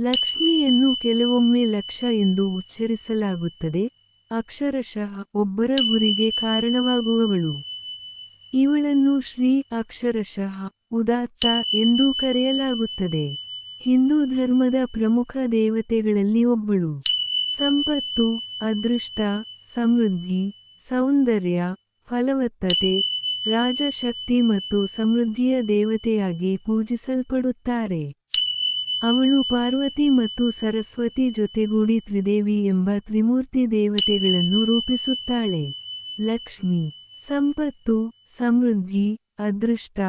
ಲಕ್ಷ್ಮಿಯನ್ನು ಕೆಲವೊಮ್ಮೆ ಲಕ್ಷ ಎಂದು ಉಚ್ಚರಿಸಲಾಗುತ್ತದೆ. ಅಕ್ಷರಶಃ ಒಬ್ಬರ ಗುರಿಗೆ ಕಾರಣವಾಗುವವಳು. ಇವಳನ್ನು ಶ್ರೀ ಅಕ್ಷರಶಃ ಉದಾತ್ತ ಎಂದು ಕರೆಯಲಾಗುತ್ತದೆ. ಹಿಂದೂ ಧರ್ಮದ ಪ್ರಮುಖ ದೇವತೆಗಳಲ್ಲಿ ಒಬ್ಬಳು. ಸಂಪತ್ತು, ಅದೃಷ್ಟ, ಸಮೃದ್ಧಿ, ಸೌಂದರ್ಯ, ಫಲವತ್ತತೆ, ರಾಜಶಕ್ತಿ ಮತ್ತು ಸಮೃದ್ಧಿಯ ದೇವತೆಯಾಗಿ ಪೂಜಿಸಲ್ಪಡುತ್ತಾರೆ. ಅವಳು ಪಾರ್ವತಿ ಮತ್ತು ಸರಸ್ವತಿ ಜೊತೆಗೂಡಿ ತ್ರಿದೇವಿ ಎಂಬ ತ್ರಿಮೂರ್ತಿ ದೇವತೆಗಳನ್ನು ರೂಪಿಸುತ್ತಾಳೆ. ಲಕ್ಷ್ಮಿ, ಸಂಪತ್ತು, ಸಮೃದ್ಧಿ, ಅದೃಷ್ಟ,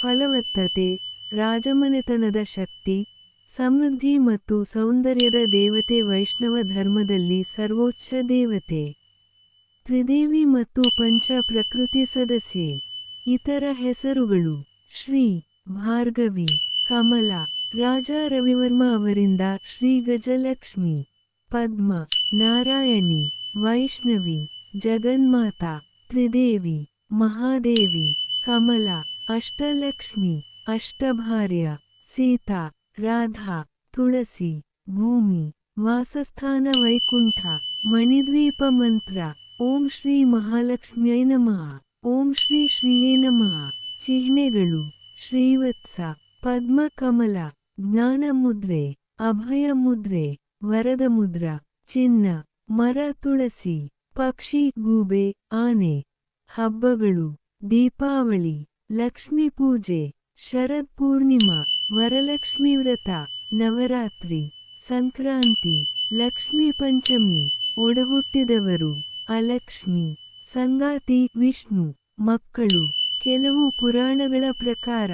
ಫಲವತ್ತತೆ, ರಾಜಮನೆತನದ ಶಕ್ತಿ, ಸಮೃದ್ಧಿ ಮತ್ತು ಸೌಂದರ್ಯದ ದೇವತೆ ವೈಷ್ಣವ ಧರ್ಮದಲ್ಲಿ ಸರ್ವೋಚ್ಚ ದೇವತೆ. ತ್ರಿದೇವಿ ಮತ್ತು ಪಂಚ ಪ್ರಕೃತಿ ಸದಸ್ಯೆ. ಇತರ ಹೆಸರುಗಳು ಶ್ರೀ, ಭಾರ್ಗವಿ, ಕಮಲ ರಾಜ ರವಿವರ್ಮ ಅವರಿಂದ ಶ್ರೀ ಗಜಲಕ್ಷ್ಮಿ ಪದ್ಮ ನಾರಾಯಣಿ ವೈಷ್ಣವಿ ಜಗನ್ಮಾತಾ ತ್ರಿದೇವಿ ಮಹಾದೇವಿ ಕಮಲ ಅಷ್ಟಲಕ್ಷ್ಮಿ ಅಷ್ಟಭಾರ್ಯ ಸೀತಾ ರಾಧಾ ತುಳಸಿ ಭೂಮಿ ವಾಸಸ್ಥಾನ ವೈಕುಂಠ ಮಣಿದ್ವೀಪ ಮಂತ್ರ ಓಂ ಶ್ರೀ ಮಹಾಲಕ್ಷ್ಮ್ಯೈ ನಮಃ ಓಂ ಶ್ರೀ ಶ್ರೀಯೇ ನಮಃ ಚಿಹ್ನೆಗಳು ಶ್ರೀವತ್ಸ ಪದ್ಮಕಮಲ ಜ್ಞಾನ ಮುದ್ರೆ, ಅಭಯ ಮುದ್ರೆ, ವರದ ಮುದ್ರ, ಚಿನ್ನ, ಮರ ತುಳಸಿ, ಪಕ್ಷಿ ಗೂಬೆ, ಆನೆ, ಹಬ್ಬಗಳು, ದೀಪಾವಳಿ, ಲಕ್ಷ್ಮೀ ಪೂಜೆ, ಶರದ್ ಪೂರ್ಣಿಮಾ, ವರಲಕ್ಷ್ಮಿ ವ್ರತ, ನವರಾತ್ರಿ, ಸಂಕ್ರಾಂತಿ, ಲಕ್ಷ್ಮೀ ಪಂಚಮಿ, ಒಡಹುಟ್ಟಿದವರು, ಅಲಕ್ಷ್ಮಿ, ಸಂಗಾತಿ, ವಿಷ್ಣು, ಮಕ್ಕಳು, ಕೆಲವು ಪುರಾಣಗಳ ಪ್ರಕಾರ,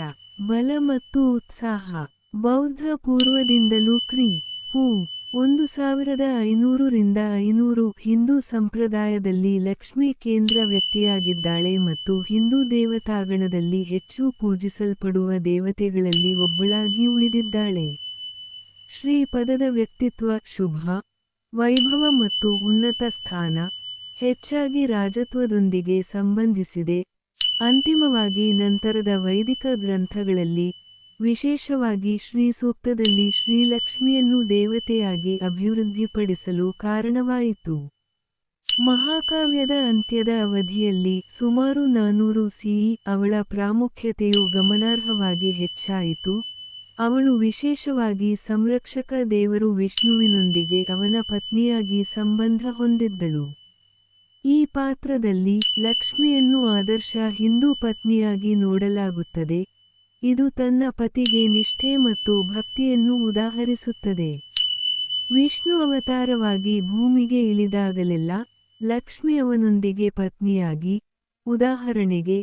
ಬಲ ಮತ್ತು ಉತ್ಸಾಹ. ಬೌದ್ಧ ಪೂರ್ವದಿಂದಲೂ ಕ್ರಿ, ಹೂ, ಒಂದು ಸಾವಿರದ ಐನೂರರಿಂದ ಐನೂರು ಹಿಂದೂ ಸಂಪ್ರದಾಯದಲ್ಲಿ ಲಕ್ಷ್ಮಿ ಕೇಂದ್ರ ವ್ಯಕ್ತಿಯಾಗಿದ್ದಾಳೆ ಮತ್ತು ಹಿಂದೂ ದೇವತಾಗಣದಲ್ಲಿ ಹೆಚ್ಚು ಪೂಜಿಸಲ್ಪಡುವ ದೇವತೆಗಳಲ್ಲಿ ಒಬ್ಬಳಾಗಿ ಉಳಿದಿದ್ದಾಳೆ. ಶ್ರೀ ಪದದ ವ್ಯಕ್ತಿತ್ವ ಶುಭ, ವೈಭವ ಮತ್ತು ಉನ್ನತ ಸ್ಥಾನ, ಹೆಚ್ಚಾಗಿ ರಾಜತ್ವದೊಂದಿಗೆ ಸಂಬಂಧಿಸಿದೆ. ಅಂತಿಮವಾಗಿ ನಂತರದ ವೈದಿಕ ಗ್ರಂಥಗಳಲ್ಲಿ ವಿಶೇಷವಾಗಿ ಶ್ರೀ ಸೂಕ್ತದಲ್ಲಿ ಶ್ರೀಲಕ್ಷ್ಮಿಯನ್ನು ದೇವತೆಯಾಗಿ ಅಭಿವೃದ್ಧಿಪಡಿಸಲು ಕಾರಣವಾಯಿತು. ಮಹಾಕಾವ್ಯದ ಅಂತ್ಯದ ಅವಧಿಯಲ್ಲಿ ಸುಮಾರು ನಾನೂರು ಸಿಇ ಅವಳ ಪ್ರಾಮುಖ್ಯತೆಯು ಗಮನಾರ್ಹವಾಗಿ ಹೆಚ್ಚಾಯಿತು. ಅವಳು ವಿಶೇಷವಾಗಿ ಸಂರಕ್ಷಕ ದೇವರು ವಿಷ್ಣುವಿನೊಂದಿಗೆ ಅವನ ಪತ್ನಿಯಾಗಿ ಸಂಬಂಧ ಹೊಂದಿದ್ದಳು. ಈ ಪಾತ್ರದಲ್ಲಿ ಲಕ್ಷ್ಮಿಯನ್ನು ಆದರ್ಶ ಹಿಂದೂ ಪತ್ನಿಯಾಗಿ ನೋಡಲಾಗುತ್ತದೆ. ಇದು ತನ್ನ ಪತಿಗೆ ನಿಷ್ಠೆ ಮತ್ತು ಭಕ್ತಿಯನ್ನು ಉದಾಹರಿಸುತ್ತದೆ. ವಿಷ್ಣು ಅವತಾರವಾಗಿ ಭೂಮಿಗೆ ಇಳಿದಾಗಲೆಲ್ಲ ಲಕ್ಷ್ಮಿ ಅವನೊಂದಿಗೆ ಪತ್ನಿಯಾಗಿ, ಉದಾಹರಣೆಗೆ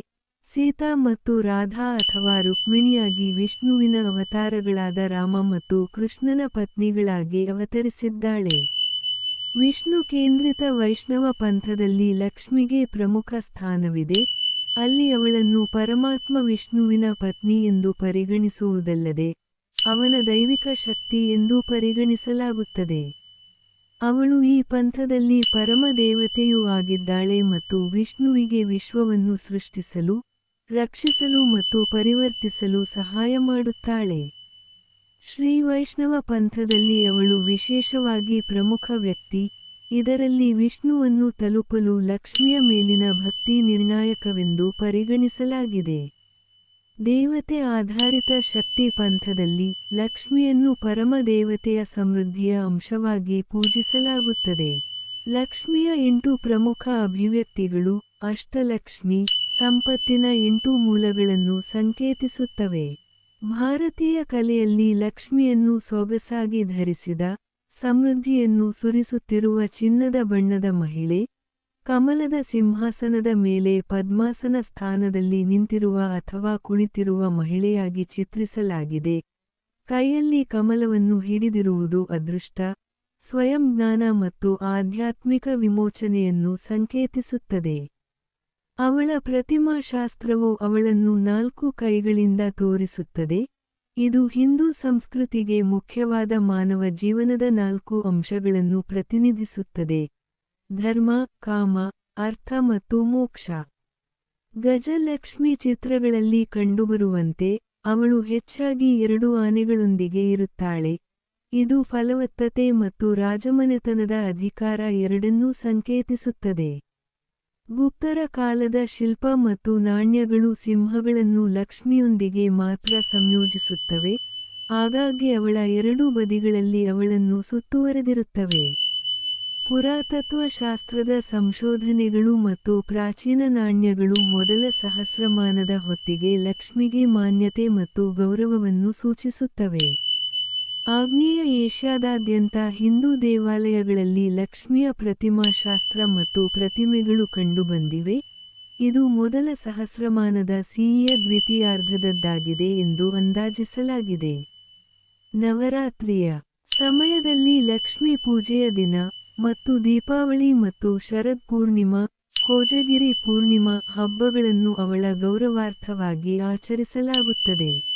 ಸೀತಾ ಮತ್ತು ರಾಧಾ ಅಥವಾ ರುಕ್ಮಿಣಿಯಾಗಿ ವಿಷ್ಣುವಿನ ಅವತಾರಗಳಾದ ರಾಮ ಮತ್ತು ಕೃಷ್ಣನ ಪತ್ನಿಗಳಾಗಿ ಅವತರಿಸಿದ್ದಾಳೆ. ವಿಷ್ಣು ಕೇಂದ್ರಿತ ವೈಷ್ಣವ ಪಂಥದಲ್ಲಿ ಲಕ್ಷ್ಮಿಗೆ ಪ್ರಮುಖ ಸ್ಥಾನವಿದೆ. ಅಲ್ಲಿ ಅವಳನ್ನು ಪರಮಾತ್ಮ ವಿಷ್ಣುವಿನ ಪತ್ನಿ ಎಂದು ಪರಿಗಣಿಸುವುದಲ್ಲದೆ ಅವನ ದೈವಿಕ ಶಕ್ತಿ ಎಂದು ಪರಿಗಣಿಸಲಾಗುತ್ತದೆ. ಅವಳು ಈ ಪಂಥದಲ್ಲಿ ಪರಮ ದೇವತೆಯೂ ಆಗಿದ್ದಾಳೆ ಮತ್ತು ವಿಷ್ಣುವಿಗೆ ವಿಶ್ವವನ್ನು ಸೃಷ್ಟಿಸಲು, ರಕ್ಷಿಸಲು ಮತ್ತು ಪರಿವರ್ತಿಸಲು ಸಹಾಯ ಮಾಡುತ್ತಾಳೆ. ಶ್ರೀ ವೈಷ್ಣವ ಪಂಥದಲ್ಲಿ ಅವಳು ವಿಶೇಷವಾಗಿ ಪ್ರಮುಖ ವ್ಯಕ್ತಿ ಇದರಲ್ಲಿ ವಿಷ್ಣುವನ್ನು ತಲುಪಲು ಲಕ್ಷ್ಮಿಯ ಮೇಲಿನ ಭಕ್ತಿ ನಿರ್ಣಾಯಕವೆಂದು ಪರಿಗಣಿಸಲಾಗಿದೆ. ದೇವತೆ ಆಧಾರಿತ ಶಕ್ತಿ ಪಂಥದಲ್ಲಿ ಲಕ್ಷ್ಮಿಯನ್ನು ಪರಮ ದೇವತೆಯ ಸಮೃದ್ಧಿಯ ಅಂಶವಾಗಿ ಪೂಜಿಸಲಾಗುತ್ತದೆ. ಲಕ್ಷ್ಮಿಯ ಎಂಟು ಪ್ರಮುಖ ಅಭಿವ್ಯಕ್ತಿಗಳು ಅಷ್ಟಲಕ್ಷ್ಮಿ, ಸಂಪತ್ತಿನ ಎಂಟು ಮೂಲಗಳನ್ನು ಸಂಕೇತಿಸುತ್ತವೆ. ಭಾರತೀಯ ಕಲೆಯಲ್ಲಿ ಲಕ್ಷ್ಮಿಯನ್ನು ಸೊಗಸಾಗಿ ಧರಿಸಿದ ಸಮೃದ್ಧಿಯನ್ನು ಸುರಿಸುತ್ತಿರುವ ಚಿನ್ನದ ಬಣ್ಣದ ಮಹಿಳೆ, ಕಮಲದ ಸಿಂಹಾಸನದ ಮೇಲೆ ಪದ್ಮಾಸನ ಸ್ಥಾನದಲ್ಲಿ ನಿಂತಿರುವ ಅಥವಾ ಕುಳಿತಿರುವ ಮಹಿಳೆಯಾಗಿ ಚಿತ್ರಿಸಲಾಗಿದೆ. ಕೈಯಲ್ಲಿ ಕಮಲವನ್ನು ಹಿಡಿದಿರುವುದು ಅದೃಷ್ಟ, ಸ್ವಯಂ ಜ್ಞಾನ ಮತ್ತು ಆಧ್ಯಾತ್ಮಿಕ ವಿಮೋಚನೆಯನ್ನು ಸಂಕೇತಿಸುತ್ತದೆ. ಅವಳ ಪ್ರತಿಮಾಶಾಸ್ತ್ರವು ಅವಳನ್ನು ನಾಲ್ಕು ಕೈಗಳಿಂದ ತೋರಿಸುತ್ತದೆ. ಇದು ಹಿಂದೂ ಸಂಸ್ಕೃತಿಗೆ ಮುಖ್ಯವಾದ ಮಾನವ ಜೀವನದ ನಾಲ್ಕು ಅಂಶಗಳನ್ನು ಪ್ರತಿನಿಧಿಸುತ್ತದೆ. ಧರ್ಮ, ಕಾಮ, ಅರ್ಥ ಮತ್ತು ಮೋಕ್ಷ. ಗಜಲಕ್ಷ್ಮಿ ಚಿತ್ರಗಳಲ್ಲಿ ಕಂಡುಬರುವಂತೆ, ಅವಳು ಹೆಚ್ಚಾಗಿ ಎರಡು ಆನೆಗಳೊಂದಿಗೆ ಇರುತ್ತಾಳೆ. ಇದು ಫಲವತ್ತತೆ ಮತ್ತು ರಾಜಮನೆತನದ ಅಧಿಕಾರ ಎರಡನ್ನೂ ಸಂಕೇತಿಸುತ್ತದೆ. ಗುಪ್ತರ ಕಾಲದ ಶಿಲ್ಪ ಮತ್ತು ನಾಣ್ಯಗಳು ಸಿಂಹಗಳನ್ನು ಲಕ್ಷ್ಮಿಯೊಂದಿಗೆ ಮಾತ್ರ ಸಂಯೋಜಿಸುತ್ತವೆ, ಆಗಾಗ್ಗೆ ಅವಳ ಎರಡೂ ಬದಿಗಳಲ್ಲಿ ಅವಳನ್ನು ಸುತ್ತುವರೆದಿರುತ್ತವೆ. ಪುರಾತತ್ವಶಾಸ್ತ್ರದ ಸಂಶೋಧನೆಗಳು ಮತ್ತು ಪ್ರಾಚೀನ ನಾಣ್ಯಗಳು ಮೊದಲ ಸಹಸ್ರಮಾನದ ಹೊತ್ತಿಗೆ ಲಕ್ಷ್ಮಿಗೆ ಮಾನ್ಯತೆ ಮತ್ತು ಗೌರವವನ್ನು ಸೂಚಿಸುತ್ತವೆ. ಆಗ್ನೇಯ ಏಷ್ಯಾದಾದ್ಯಂತ ಹಿಂದೂ ದೇವಾಲಯಗಳಲ್ಲಿ ಲಕ್ಷ್ಮಿಯ ಪ್ರತಿಮಾಶಾಸ್ತ್ರ ಮತ್ತು ಪ್ರತಿಮೆಗಳು ಕಂಡುಬಂದಿವೆ. ಇದು ಮೊದಲ ಸಹಸ್ರಮಾನದ ಸಿಇಯ ದ್ವಿತೀಯಾರ್ಧದದ್ದಾಗಿದೆ ಎಂದು ಅಂದಾಜಿಸಲಾಗಿದೆ. ನವರಾತ್ರಿಯ ಸಮಯದಲ್ಲಿ ಲಕ್ಷ್ಮೀ ಪೂಜೆಯ ದಿನ ಮತ್ತು ದೀಪಾವಳಿ ಮತ್ತು ಶರದ್ ಪೂರ್ಣಿಮಾ, ಕೋಜಗಿರಿ ಪೂರ್ಣಿಮಾ ಹಬ್ಬಗಳನ್ನು ಅವಳ ಗೌರವಾರ್ಥವಾಗಿ ಆಚರಿಸಲಾಗುತ್ತದೆ.